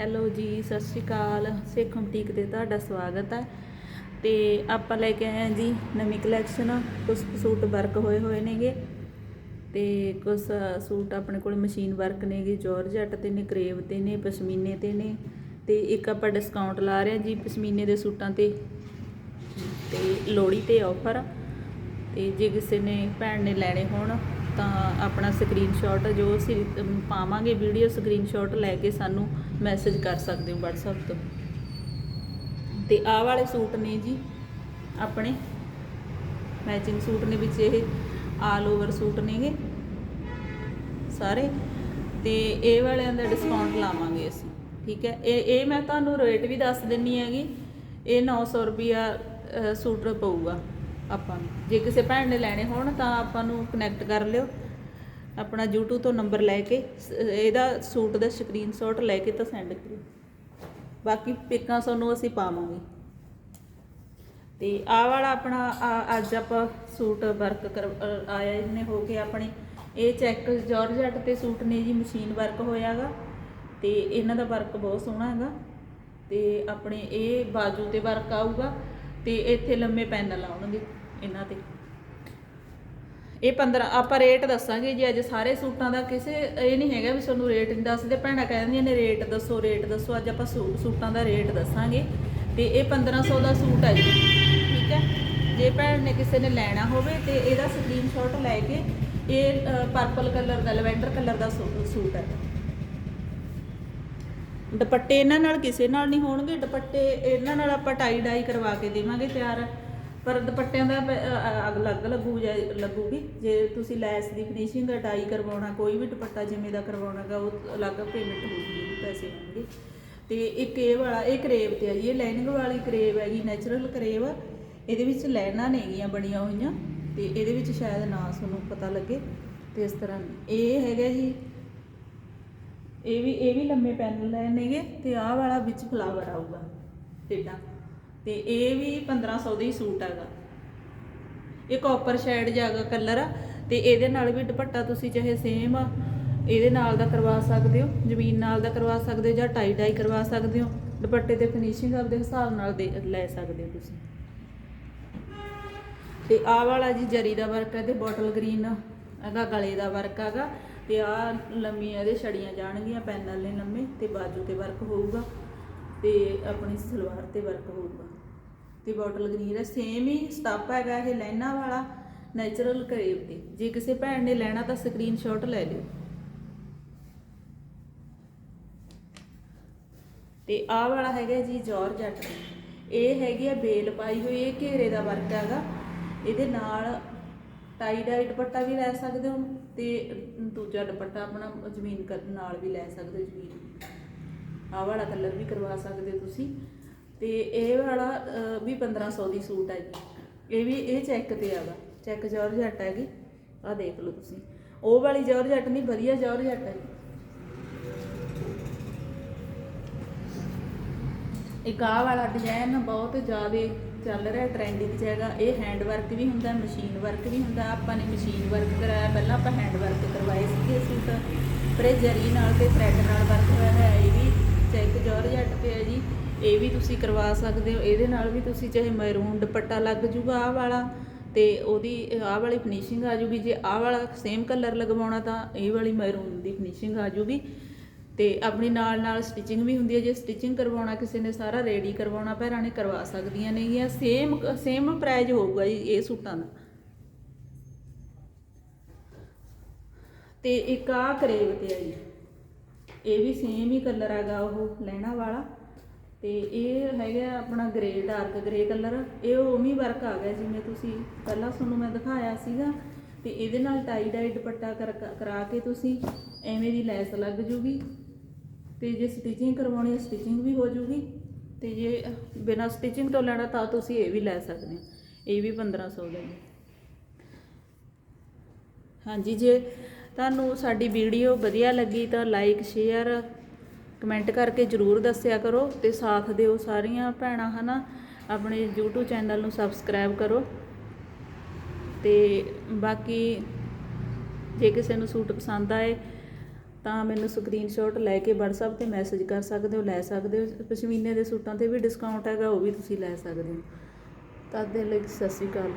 Hello ਜੀ, ਸਤਿ ਸ਼੍ਰੀ ਅਕਾਲ। ਸਿੱਖ boutique ਤੇ ਤੁਹਾਡਾ ਸਵਾਗਤ ਹੈ। ਤੇ ਆਪਾਂ ਲੈ ਕੇ ਆਏ ਹਾਂ ਜੀ ਨਵੀਂ ਕਲੈਕਸ਼ਨ ਕੁਝ ਸੂਟ ਵਰਕ ਹੋਏ ਹੋਏ ਨੇਗੇ। ਤੇ ਕੁਝ ਸੂਟ ਆਪਣੇ ਕੋਲ ਮਸ਼ੀਨ ਵਰਕ ਨੇਗੇ ਜੋਰਜੱਟ ਤੇ ਨੇ ਕਰੇਵ ਤੇ ਨੇ, ਪਸ਼ਮੀਨੇ ਤੇ ਨੇ। ਤੇ ਇੱਕ ਆਪਾਂ ਡਿਸਕਾਊਂਟ ਲਾ ਰਹੇ ਹਾਂ ਜੀ ਪਸ਼ਮੀਨੇ ਦੇ ਸੂਟਾਂ ਤੇ। ਤੇ ਲੋਹੜੀ ਤੇ ਆਫਰ ਤੇ ਜੇ ਕਿਸੇ ਨੇ, ਭੈਣ ਨੇ ਲੈਣੇ ਹੋਣ ਤਾਂ ਆਪਣਾ ਸਕਰੀਨਸ਼ਾਟ ਜੋ ਅਸੀਂ ਪਾਵਾਂਗੇ ਵੀਡੀਓ ਸਕਰੀਨਸ਼ਾਟ ਲੈ ਕੇ ਸਾਨੂੰ ਮੈਸੇਜ ਕਰ ਸਕਦੇ ਹੋ WhatsApp ਤੋਂ। ਤੇ ਆਹ ਵਾਲੇ ਸੂਟ ਨੇ ਜੀ ਆਪਣੇ। ਮੈਚਿੰਗ ਸੂਟ ਨੇ ਵਿੱਚ ਇਹ ਆਲ ਓਵਰ ਸੂਟ ਨੇਗੇ ਸਾਰੇ। ਤੇ ਇਹ ਵਾਲਿਆਂ ਦਾ ਡਿਸਕਾਊਂਟ ਲਾਵਾਂਗੇ ਅਸੀਂ ਠੀਕ ਹੈ? ਇਹ ਇਹ ਮੈਂ ਤੁਹਾਨੂੰ ਰੇਟ ਵੀ ਦੱਸ ਦਿੰਨੀ ਹੈਗੀ। ਇਹ 900 ਰੁਪਿਆ ਅ, ਸੂਟ ਪਊਗਾ। ਆਪਾਂ ਨੂੰ। ਜੇ ਕਿਸੇ ਭੈਣ ਨੇ ਲੈਣੇ ਹੋਣ ਤਾਂ ਆਪਾਂ ਨੂੰ ਕਨੈਕਟ ਕਰ ਲਿਓ। ਆਪਣਾ YouTube ਤੋਂ ਨੰਬਰ ਲੈ ਕੇ, ਸ- ਇਹਦਾ ਸੂਟ ਦਾ ਸਕਰੀਨਸ਼ਾਟ ਲੈ ਕੇ ਤਾਂ ਸੈਂਡ ਕਰਿਓ। ਬਾਕੀ ਪਿਕਾਂ ਤੁਹਾਨੂੰ ਅਸੀਂ ਪਾਵਾਂਗੇ। ਤੇ ਆਹ ਵਾਲਾ ਆਪਣਾ ਅੱਜ ਆਪਾਂ ਸੂਟ ਵਰਕ ਕਰ ਆਇਆ ਇਹਨੇ ਹੋ ਕੇ ਆਪਣੇ। ਇਹ ਚੈੱਕ ਜਾਰਜਟ ਤੇ ਸੂਟ ਨੇ ਜੀ ਮਸ਼ੀਨ ਵਰਕ ਹੋਇਆਗਾ। ਤੇ ਇਹਨਾਂ ਦਾ ਵਰਕ ਬਹੁਤ ਸੋਹਣਾ ਹੈਗਾ। ਤੇ ਆਪਣੇ ਇਹ ਬਾਜੂ ਤੇ ਵਰਕ ਆਊਗਾ। ਤੇ ਇੱਥੇ ਲੰਮੇ ਪੈਨਲ ਆਉਣਗੇ ਇਹਨਾਂ ਤੇ। ਇਹ 15 ਆਪਾਂ ਰੇਟ ਦੱਸਾਂਗੇ ਜੀ, ਅੱਜ ਸਾਰੇ ਸੂਟਾਂ ਦਾ ਕਿਸੇ, ਇਹ ਨਹੀਂ ਹੈਗਾ ਵੀ ਤੁਹਾਨੂੰ ਰੇਟ ਨਹੀਂ ਦੱਸਦੇ, ਭੈਣਾਂ ਕਹਿੰਦੀਆਂ ਨੇ ਰੇਟ ਦੱਸੋ ਰੇਟ ਦੱਸੋ, ਅੱਜ ਆਪਾਂ ਸੂ- ਸੂਟਾਂ ਦਾ ਰੇਟ ਦੱਸਾਂਗੇ। ਤੇ ਇਹ 1500 ਦਾ ਸੂਟ ਹੈ ਜੀ, ਠੀਕ ਹੈ? ਜੇ ਭੈਣ ਨੇ ਕਿਸੇ ਨੇ ਲੈਣਾ ਹੋਵੇ ਤੇ ਇਹਦਾ ਸਕਰੀਨਸ਼ਾਟ ਲੈ ਕੇ ਇਹ ਪਰਪਲ ਕਲਰ ਦਾ ਲਵੈਂਡਰ ਕਲਰ ਦਾ ਸੂ- ਸੂਟ ਹੈ। ਦੁਪੱਟੇ ਇਹਨਾਂ ਨਾਲ ਕਿਸੇ ਨਾਲ ਨਹੀਂ ਹੋਣਗੇ, ਦੁਪੱਟੇ ਇਹਨਾਂ ਨਾਲ ਆਪਾਂ ਟਾਈ ਡਾਈ ਕਰਵਾ ਕੇ ਦੇਵਾਂਗੇ ਤਿਆਰ। ਪਰ ਦੁਪੱਟਿਆਂ ਦਾ ਪ- ਅਲੱਗ ਲੱਗੂ ਜਾਂ- ਲੱਗੂਗੀ। ਜੇ ਤੁਸੀਂ ਲੈਸ ਦੀ ਫਿਨਿਸ਼ਿੰਗ ਡਾਈ ਕਰਵਾਉਣਾ, ਕੋਈ ਵੀ ਦੁਪੱਟਾ ਜਿਵੇਂ ਦਾ ਕਰਵਾਉਣਾਗਾ, ਉਹ ਅਲੱਗ ਪੇਮੈਂਟ ਹੋਊਗੀ, ਪੈਸੇ ਹੋਣਗੇ। ਤੇ ਇੱਕ ਇਹ ਵਾਲਾ, ਇਹ ਕਰੇਵ ਤੇ ਆ ਜੀ, ਇਹ ਲਾਈਨਿੰਗ ਵਾਲੀ ਕਰੇਵ ਹੈਗੀ ਨੈਚੁਰਲ ਕਰੇਵ। ਇਹਦੇ ਵਿੱਚ ਲਾਈਨਾਂ ਨੇਗੀਆਂ ਬਣੀਆਂ ਹੋਈਆਂ, ਤੇ ਇਹਦੇ ਵਿੱਚ ਸ਼ਾਇਦ ਨਾ ਤੁਹਾਨੂੰ ਪਤਾ ਲੱਗੇ। ਤੇ ਇਸ ਤਰ੍ਹਾਂ ਇਹ ਹੈਗਾ ਜੀ ਇਹ ਵੀ ਇਹ ਵੀ ਲੰਮੇ ਪੈਨਲ ਨੇਗੇ ਤੇ ਆਹ ਵਾਲਾ ਵਿੱਚ ਫਲਾਵਰ ਆਊਗਾ ਟੇਡਾ ਤੇ। ਇਹ ਵੀ 1500 ਦਾ ਹੀ ਸੂਟ ਹੈਗਾ। ਇਹ ਕਾਪਰ ਸ਼ੇਡ ਜਾਗਾ ਕਲਰ ਆ ਤੇ ਇਹਦੇ ਨਾਲ ਵੀ ਦੁਪੱਟਾ ਤੁਸੀਂ ਚਾਹੇ ਸੇਮ ਇਹਦੇ ਨਾਲ ਦਾ ਕਰਵਾ ਸਕਦੇ ਹੋ, ਜ਼ਮੀਨ ਨਾਲ ਦਾ ਕਰਵਾ ਸਕਦੇ ਹੋ ਜਾਂ ਟਾਈ ਡਾਈ ਕਰਵਾ ਸਕਦੇ ਹੋ, ਦੁਪੱਟੇ ਤੇ ਫਿਨਿਸ਼ਿੰਗ ਆਪਦੇ ਹਿਸਾਬ ਨਾਲ ਦੇ, ਲੈ ਸਕਦੇ ਹੋ ਤੁਸੀਂ। ਤੇ ਆਹ ਵਾਲਾ ਜੀ ਜਰੀ ਦਾ ਵਰਕ ਹੈ ਤੇ ਬੋਟਲ ਗ੍ਰੀਨ ਹੈਗਾ ਗਲੇ ਦਾ ਵਰਕ ਹੈਗਾ। ਤੇ ਆ ਲੰਮੀਆਂ ਇਹਦੇ ਛੜੀਆਂ ਜਾਣਗੀਆਂ ਪੈਨਲ ਨੇ ਲੰਮੇ ਤੇ ਬਾਜੂ ਤੇ ਵਰਕ ਹੋਊਗਾ ਤੇ ਆਪਣੀ ਸਲਵਾਰ ਤੇ ਵਰਕ ਹੋਊਗਾ। ਤੇ ਬੋਟਲ ਗ੍ਰੀਨ ਹੈ ਸੇਮ ਹੀ ਸਟੱਪ ਹੈਗਾ ਇਹ ਲਾਈਨਾਂ ਵਾਲਾ ਨੈਚੁਰਲ ਕਰੇਵ ਤੇ। ਜੇ ਕਿਸੇ ਭੈਣ ਨੇ ਲੈਣਾ ਤਾਂ ਸਕਰੀਨਸ਼ਾਟ ਲੈ ਲਿਓ। ਤੇ ਆਹ ਵਾਲਾ ਹੈਗਾ ਜੀ ਜਾਰਜਟ ਇਹ ਹੈਗੀ ਆ ਬੇਲ ਪਾਈ ਹੋਈ, ਇਹ ਘੇਰੇ ਦਾ ਵਰਕ ਹੈਗਾ। ਇਹਦੇ ਨਾਲ ਟਾਈ ਡਾਈ ਦੁਪੱਟਾ ਵੀ ਲੈ ਸਕਦੇ ਹੋ ਤੇ ਦੂਜਾ ਦੁਪੱਟਾ ਆਪਣਾ ਜ਼ਮੀਨ ਨਾਲ ਵੀ ਲੈ ਸਕਦੇ ਹੋ ਜ਼ਮੀਨ। ਆਹ ਵਾਲਾ ਕਲਰ ਵੀ ਕਰਵਾ ਸਕਦੇ ਹੋ ਤੁਸੀਂ। ਤੇ ਇਹ ਵਾਲਾ ਅਹ, ਵੀ 1500 ਦੀ ਸੂਟ ਹੈ ਜੀ ਇਹ ਵੀ ਇਹ ਚੈੱਕ ਤੇ ਆਗਾ ਚੈੱਕ ਜਾਰਜਟ ਹੈਗੀ। ਆਹ ਦੇਖ ਲਓ ਤੁਸੀਂ। ਉਹ ਵਾਲੀ ਜਾਰਜਟ ਨਹੀਂ ਵਧੀਆ ਜਾਰਜਟ ਹੈ ਇੱਕ ਆਹ ਵਾਲਾ ਡਿਜ਼ਾਈਨ ਬਹੁਤ ਜ਼ਿਆਦਾ ਚੱਲ ਰਿਹਾ ਟ੍ਰੈਂਡਿੰਗ 'ਚ ਹੈਗਾ। ਇਹ ਹੈਂਡ ਵਰਕ ਵੀ ਹੁੰਦਾ ਮਸ਼ੀਨ ਵਰਕ ਵੀ ਹੁੰਦਾ। ਆਪਾਂ ਨੇ ਮਸ਼ੀਨ ਵਰਕ ਕਰਾਇਆ, ਪਹਿਲਾਂ ਆਪਾਂ ਹੈਂਡ ਵਰਕ ਕਰਵਾਏ ਸੀਗੇ ਸੂਟ ਪਰ ਇਹ ਜਰੀ ਨਾਲ ਤੇ ਥ੍ਰੈਡ ਨਾਲ ਵਰਕ ਹੋਇਆ ਹੈ, ਇਹ ਵੀ ਚੈੱਕ ਜਾਰਜਟ ਤੇ ਹੈ ਜੀ, ਇਹ ਵੀ ਤੁਸੀਂ ਕਰਵਾ ਸਕਦੇ ਹੋ। ਇਹਦੇ ਨਾਲ ਵੀ ਤੁਸੀਂ ਚਾਹੇ ਮੈਰੂਨ ਦੁਪੱਟਾ ਲੱਗ ਜੂਗਾ ਆਹ ਵਾਲਾ, ਤੇ ਉਹਦੀ, ਆਹ ਵਾਲੀ ਫਿਨਿਸ਼ਿੰਗ ਆ ਜੂਗੀ। ਜੇ ਆਹ ਵਾਲਾ ਸੇਮ ਕਲਰ ਲਗਵਾਉਣਾ ਤਾਂ ਇਹ ਵਾਲੀ ਮੈਰੂਨ ਦੀ ਫਿਨਿਸ਼ਿੰਗ ਆ ਜੂਗੀ। ਤੇ ਆਪਣੀ ਨਾਲ ਨਾਲ ਸਟਿਚਿੰਗ ਵੀ ਹੁੰਦੀ ਹੈ। ਜੇ ਸਟਿਚਿੰਗ ਕਰਵਾਉਣਾ ਕਿਸੇ ਨੇ, ਸਾਰਾ ਰੈਡੀ ਕਰਵਾਉਣਾ, ਭੈਣਾਂ ਨੇ ਕਰਵਾ ਸਕਦੀਆਂ ਨੇਗੀਆਂ ਸੇਮ ਸੇਮ ਪ੍ਰਾਈਜ਼ ਹੋਊਗਾ ਜੀ, ਇਹ ਸੂਟਾਂ ਦਾ। ਤੇ ਇੱਕ ਆ ਕਰੇਵ ਤੇ ਆ ਜੀ। ਇਹ ਵੀ ਸੇਮ ਹੀ ਕਲਰ ਹੈਗਾ ਉਹ ਲੈਣਾ ਵਾਲਾ। ਤੇ ਇਹ ਹੈਗਾ ਆਪਣਾ ਗ੍ਰੇ ਡਾਰਕ ਗ੍ਰੇ ਕਲਰ ਇਹ ਉਵੇਂ ਵਰਕ ਆ ਗਿਆ ਜਿਵੇਂ ਤੁਸੀਂ ਪਹਿਲਾਂ ਤੁਹਾਨੂੰ ਮੈਂ ਦਿਖਾਇਆ ਸੀਗਾ। ਤੇ ਇਹਦੇ ਨਾਲ ਟਾਈ ਡਾਈ ਦੁਪੱਟਾ ਕਰ- ਕਰਾ ਕੇ ਤੁਸੀਂ ਐਵੇਂ ਦੀ ਲੈਸ ਲੱਗ ਜੂਗੀ। ਤੇ ਜੇ ਸਟਿਚਿੰਗ ਕਰਵਾਉਣੀ ਹੈ ਸਟਿਚਿੰਗ ਵੀ ਹੋ ਜੂਗੀ ਤੇ ਜੇ ਬਿਨਾਂ ਸਟਿਚਿੰਗ ਤੋਂ ਲੈਣਾ ਤਾਂ ਤੁਸੀਂ ਇਹ ਵੀ ਲੈ ਸਕਦੇ ਹੋ। ਇਹ ਵੀ 1500 ਦਾ ਜੀ ਹਾਂਜੀ, ਜੇ ਤੁਹਾਨੂੰ ਸਾਡੀ ਵੀਡੀਓ ਵਧੀਆ ਲੱਗੀ ਤਾਂ ਲਾਈਕ ਸ਼ੇਅਰ ਕਮੈਂਟ ਕਰਕੇ ਜਰੂਰ ਦੱਸਿਆ ਕਰੋ ਤੇ ਸਾਥ ਦਿਓ ਸਾਰੀਆਂ ਭੈਣਾਂ, ਹਨਾ? ਆਪਣੇ YouTube ਚੈਨਲ ਨੂੰ ਸਬਸਕ੍ਰਾਈਬ ਕਰੋ। ਤੇ ਬਾਕੀ ਜੇ ਕਿਸੇ ਨੂੰ ਸੂਟ ਪਸੰਦ ਆਏ ਤਾਂ ਮੈਨੂੰ ਸਕਰੀਨਸ਼ਾਟ ਲੈ ਕੇ WhatsApp ਤੇ ਮੈਸੇਜ ਕਰ ਸਕਦੇ ਹੋ, ਲੈ ਸਕਦੇ ਹੋ। ਪਸ਼ਮੀਨੇ ਦੇ ਸੂਟਾਂ ਤੇ ਵੀ ਡਿਸਕਾਊਂਟ ਹੈਗਾ, ਉਹ ਵੀ ਤੁਸੀਂ ਲੈ ਸਕਦੇ ਹੋ। ਤਦ ਦੇ ਲਈ ਸਤਿ ਸ਼੍ਰੀ ਅਕਾਲ।